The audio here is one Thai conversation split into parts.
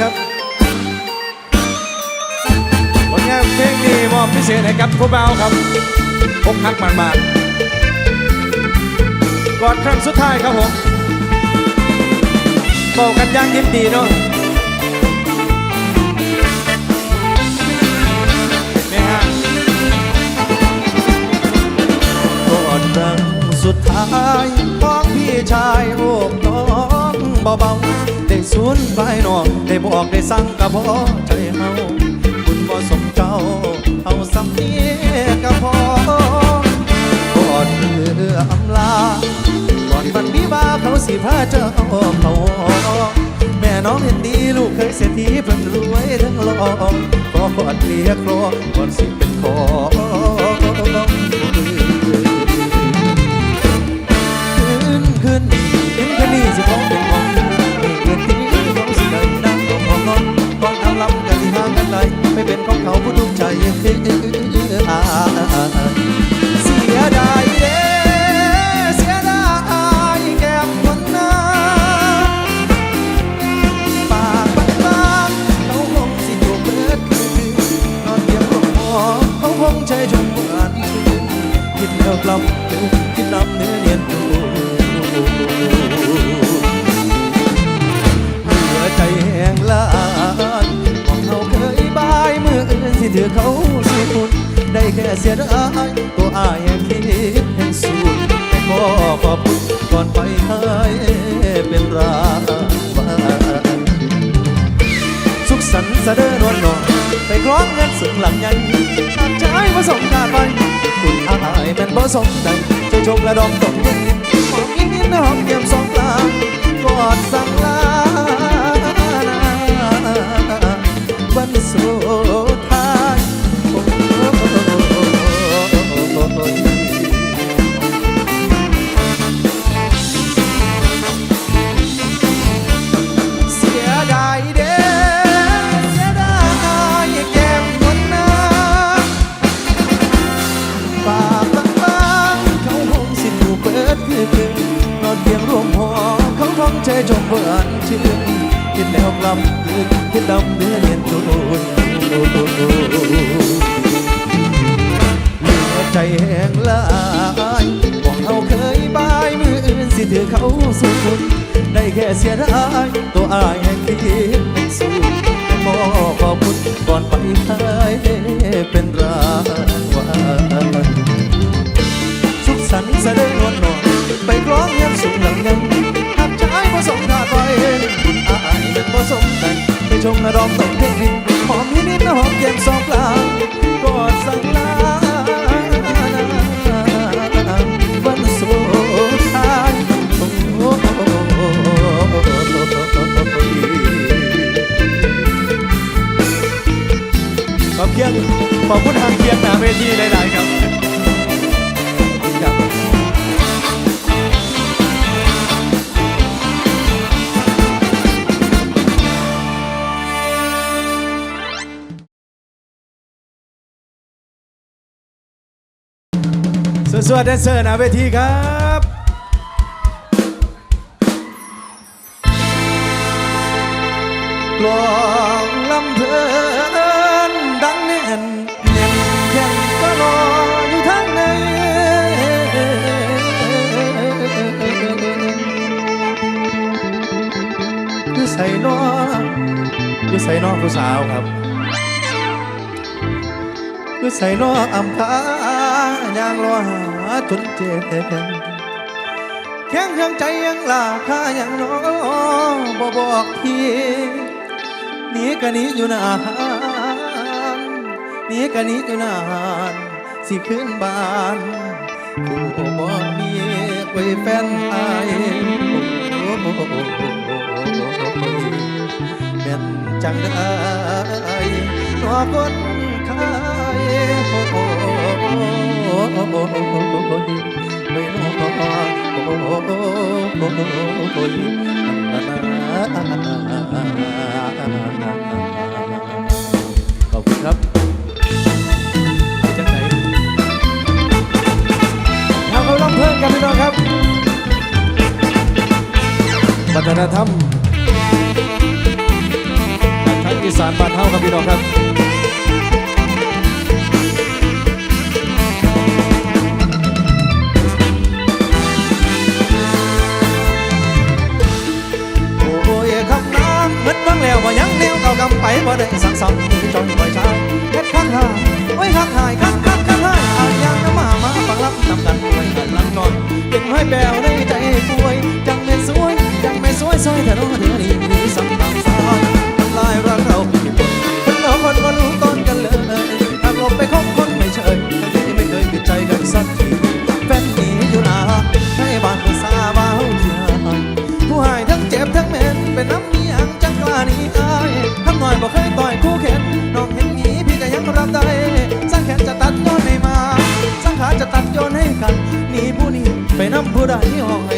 ครับผลงานเพลงนี้มอบพิเศษให้กับผู้เบาครับพกฮักมันมากก่อนครั้งสุดท้ายครับผมบอกกันอยังยินดีเนาะนี่ฮะกอนครั้งสุดท้ายของพี่ชายโอบน้องเบาๆ สูญไปนอได้บอกได้สั่งกับพ่อใจเฮาคุณบ่สมเจ้าเอาสำเนียกับพ่อกอดเรืออำลาก่อนวันวิวาเขาสิพาเจ้าเขาแม่น้องเห็นดีลูกเคยเศรษฐีเพิ่นรวยทั้งหลอกขอกอดเลียครอก่อนสิเป็นขอ เขาผู้ทุกใจเสียดายเด้เสียดายแก้มคนหน้าปากบางๆเขาคงสิอยู่เบิดคืนนอนเพียงลงหอเขาคงใจจนหวานคืนคิดแล้วกลับายตัวอายยังคิดแห่งสูญแต่ขอขอบคุณก่อนไปให้เป็นรางวัลสุขสันต์เสด็จนวลนองไปคล้องเงินสึงหลังยันหาใจมาส่งกาไปคุณอายแมันบ่สมดังใจชงและดองตกยินหอมยินยินหอมเยี่ยมสอง คงใจจมเบื่อนชื่นคิดแล้วกลับคืนคิดดำเนื้อเนียนตูนเหลือใจแห้งลายบอกเขาเคยบายมืออื่นสิถือเขาสู้คุณได้แค่เสียดายตัวอายแห่งคิดสู้แต่ขอขอบคุณก่อนไปให้เป็นรางวัลสุขสันต์แสดง ชมระดอมตกเพลงหอมนิดนิดหอมเย็นสองกลางกอดสั่งลาวันสุดท้ายโอ้โหขอบเพียงขอบคุณทางเพียงหนาเวทีหลายๆครับ สวัสดีแดนเซอร์หนาเวทีครับกลองลำเพลินดังแน่นเน่นแข่งก็รออยู่ทางในคือใส่นอคือใส่นอผู้สาวครับคือใส่นออำคา ยางรอหาจนเจ็บแข็งเครื่องใจยังลาค่ายังน้องบ่บอกพี่หนีกันนี้อยู่นานหนีกันนี้อยู่นานสิขึ้นบ้านผู้บ่มีไว้แฟนอายโอ้โหแม่นจังได้นอคนขายโอ้ ขอบคุณครับไปจังไหนทำเขาลำเพลินกันพี่น้องครับวัฒนธรรมอีสานบ้านเฮาครับพี่น้องครับ วังแล้วว่ายังแนวเก่ากำไปบ่ได้สั่งสำมือจอยปล่อยเช้า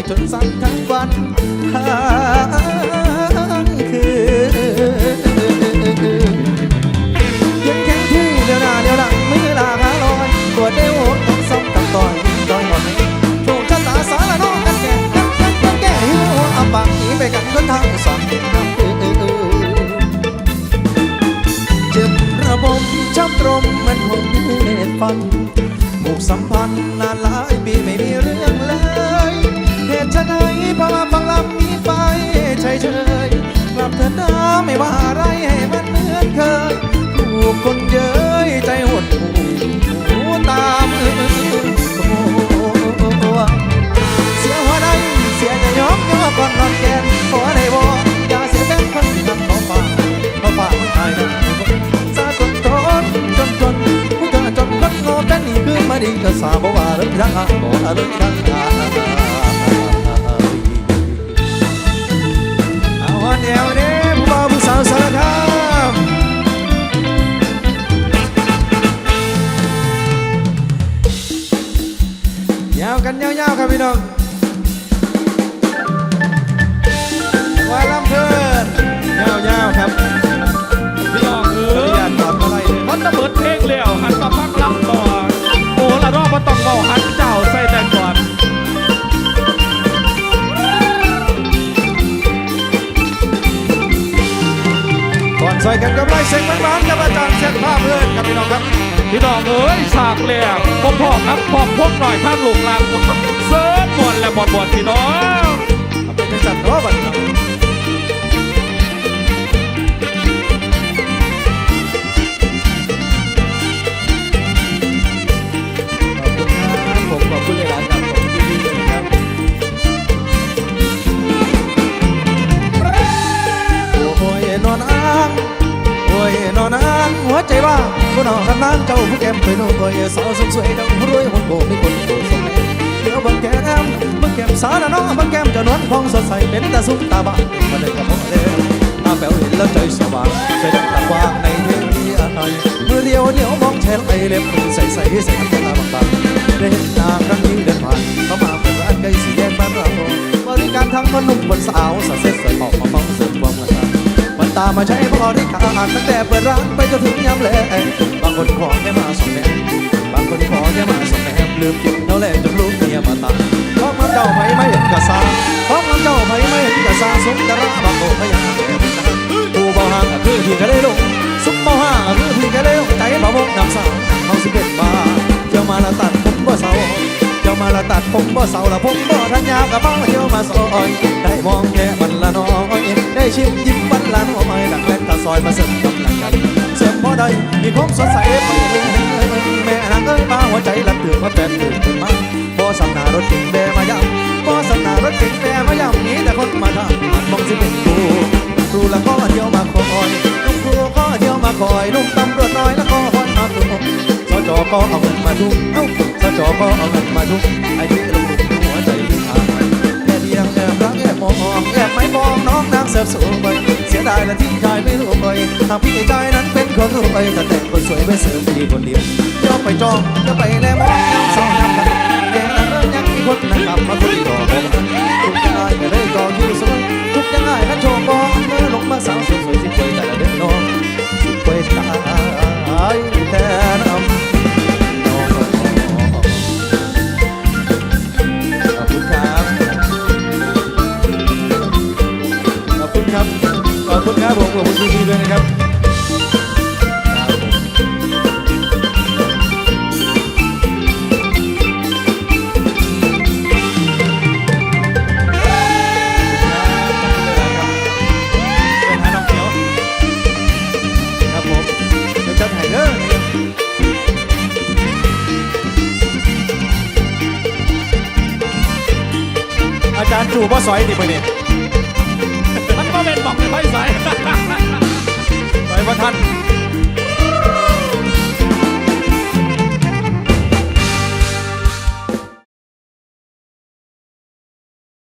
จนสั่นทั้งวันทั้งคืนยังแข็งที่เดียวหน้าเดียวหลังมือลาขาลอยตัวเดียวต้องซ้ำต้องต่อยต่อยหมดนี้โชคชะตาสารน้องกันแก่กันกันกันแก่หิวหัวอับปากหนีไปกันคนทางสองเจ็บระบมช้ำตรมมันหงเหตุฟันหมูกสัมพันธ์นานหลายปีไม่มีเรื่องเลย พอมาฟังลำนี้ไปเฉยเฉยกลับเถิดนะไม่ว่าอะไรให้มันเหมือนเคยถูกคนเย้ยใจหดหูหูตามเออเสียหัวใดเสียจะยอมย่อก่อนนอนแกนหัวใดบ่อย่าเสียแฟนคนที่ทำเขาป่าเขาป่าคนตายนะซาจนจนจนจนผู้เธอจนคนโง่แต่นี่คือมาดีก็สาบว่าเรื่องรักบ่ว่าเรื่องรักเหันมาฟังลำต่อโอ้ละรอบมาต้องเบาหันเจ้าใส่แต่ก่อนก่อนใส่กันกับไล่เซ็งบ้านๆกับอาจารย์เซ็ตภาพเพื่อนครับพี่น้องครับพี่น้องเอ้ยฉากแล้วพ่อพ่อครับพ่อพบหน่อยท่านลูกหลานเสิร์ฟบอลและบอลบอลพี่น้อง ใจว่าคนนอกกันนางเจ้าผู้แก้มไปโน่นโอ้ยสาวสมสวยดังรวยคนโบไมีคนโบสมเดี๋ยวบังแก้มบังแก้มสาวน้องบังแก้มจะนวลพองสดใสเป็นตาสุกตาบ้ามาได้กับพ่อเด้อตาแป๋วเห็นแล้วใจสว่างใจดังตะวางในเทวีอะไรมือเดียวเดียวมองแทนไอเล็บใสใสใส่น้ำตาบางบางได้เห็นนาครั้งนี้เดินผ่านเข้ามาเป็นร้านใกล้สี่แยกบ้านเราบริการทั้งคนหนุ่มคนสาวสาวเซ็ต มันตามมาใช้บริการตั้งแต่เปิดร้านไปจนถึงยามแลงบางคนขอแค่มาสองแนมบางคนขอแค่มาสองแนมลืมกินเท่าแรกจนลูกเมียมาตามเพราะมันเจ้าไผไม่เห็นกะซาเพราะมันเจ้าไผไม่เห็นกะซาสมกะระบางโก็ยังแก่ผู้บ่ห่างก็คือพี่ก็ได้ลงสุมบ่ห่างก็คือพี่ก็ได้ลงใจบ่วงน้ำสาวเขาสิเป็นบ้าเจ้ามาละตัดผมบ่เศร้าเจ้า มาละตัดผมบ่เศร้าละผมบ่ทันยาวกับเมาเที่ยวมาซอยได้มองแค่มันละน้อยได้ชิมยิ้มมันละน้อยดังแรงตาซอยมาเสริมกำลังกันเสริมพอได้มีความสดใสไปแม่นางเอ้ยมาหัวใจละเตือนมาแปดตื่นขึ้นมาบ่สำนารถเก่งแบมาย่ำบ่สำนารถเก่งแบมายำนี้แต่คนมาทำมันมองสิเป็นครูครูละก็เที่ยวมาคอยลุงครูก็เที่ยวมาคอยลุงตำรวจน้อยล้วก็คนมาตุก สจก็เอาเงินมาทุกเอ้าสจก็เอาเงินมาทุกไอ้ที่ลงทุนหัวใจพิทางแค่เดียวแอบรักแอบมองแอบไม่มองน้องนางเสิร์ฟสวยเสียดายละที่ชายไม่รู้ไปทางพี่ใจนั้นเป็นคนรวยแต่แต่งคนสวยไปเสริมดีคนเดียวย่อไปจองจะไปแล้วมองสองน้ำกันแม่นางเริ่มยังมีคนนั่งกลับมาคุยรอกยัานจูบ่สอยดิเพ่อนนี่มันก็เป็นบอกไม่สอยสอยบ่ทัน